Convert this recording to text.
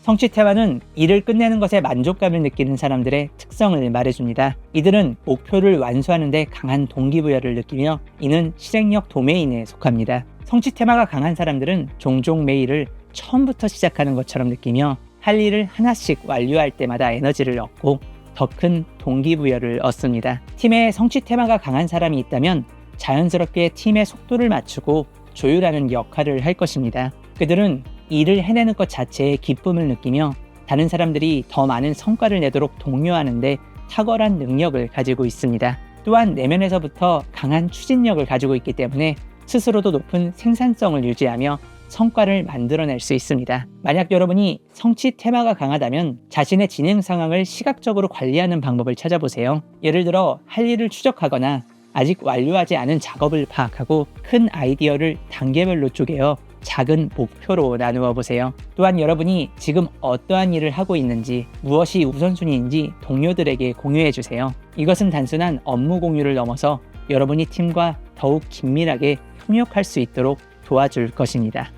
성취 테마는 일을 끝내는 것에 만족감을 느끼는 사람들의 특성을 말해줍니다. 이들은 목표를 완수하는데 강한 동기부여를 느끼며 이는 실행력 도메인에 속합니다. 성취 테마가 강한 사람들은 종종 매일을 처음부터 시작하는 것처럼 느끼며 할 일을 하나씩 완료할 때마다 에너지를 얻고 더 큰 동기부여를 얻습니다. 팀에 성취 테마가 강한 사람이 있다면 자연스럽게 팀의 속도를 맞추고 조율하는 역할을 할 것입니다. 그들은 일을 해내는 것 자체에 기쁨을 느끼며 다른 사람들이 더 많은 성과를 내도록 독려하는데 탁월한 능력을 가지고 있습니다. 또한 내면에서부터 강한 추진력을 가지고 있기 때문에 스스로도 높은 생산성을 유지하며 성과를 만들어낼 수 있습니다. 만약 여러분이 성취 테마가 강하다면 자신의 진행 상황을 시각적으로 관리하는 방법을 찾아보세요. 예를 들어 할 일을 추적하거나 아직 완료하지 않은 작업을 파악하고 큰 아이디어를 단계별로 쪼개어 작은 목표로 나누어 보세요. 또한 여러분이 지금 어떠한 일을 하고 있는지 무엇이 우선순위인지 동료들에게 공유해 주세요. 이것은 단순한 업무 공유를 넘어서 여러분이 팀과 더욱 긴밀하게 협력할 수 있도록 도와줄 것입니다.